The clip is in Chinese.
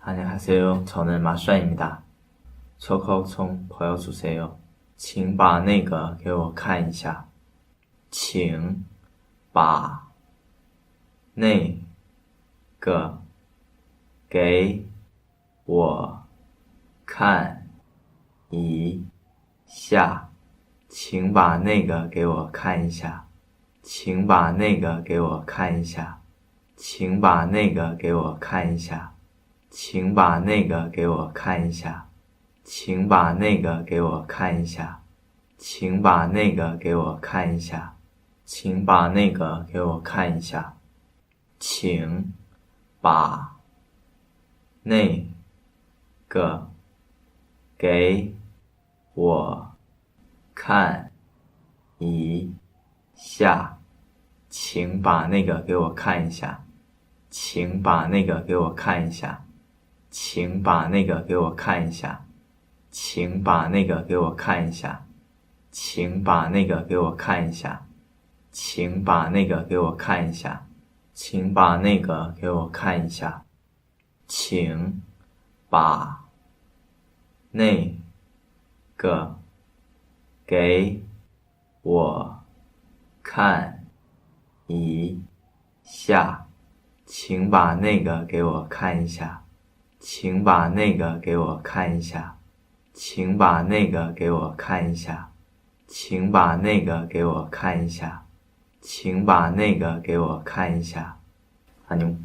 안녕하세요. 저는 마샤입니다. 초코총 보여주세요. 请把那个给我看一下。请把那个给我看一下。请把那个给我看一下。请把那个给我看一下。请把那个给我看一下。 请把那个给我看一下，请把那个给我看一下，请把那个给我看一下，请把那个给我看一下，请把那个给我看一下，请把那个给我看一下，请把那个给我看一下。请把那个给我看一下，请把那个给我看一下，请把那个给我看一下，请把那个给我看一下，请把那个给我看一下，请把那个给我看一下，请把那个给我看一下。请把那个给我看一下，请把那个给我看一下，请把那个给我看一下，请把那个给我看一下，阿牛。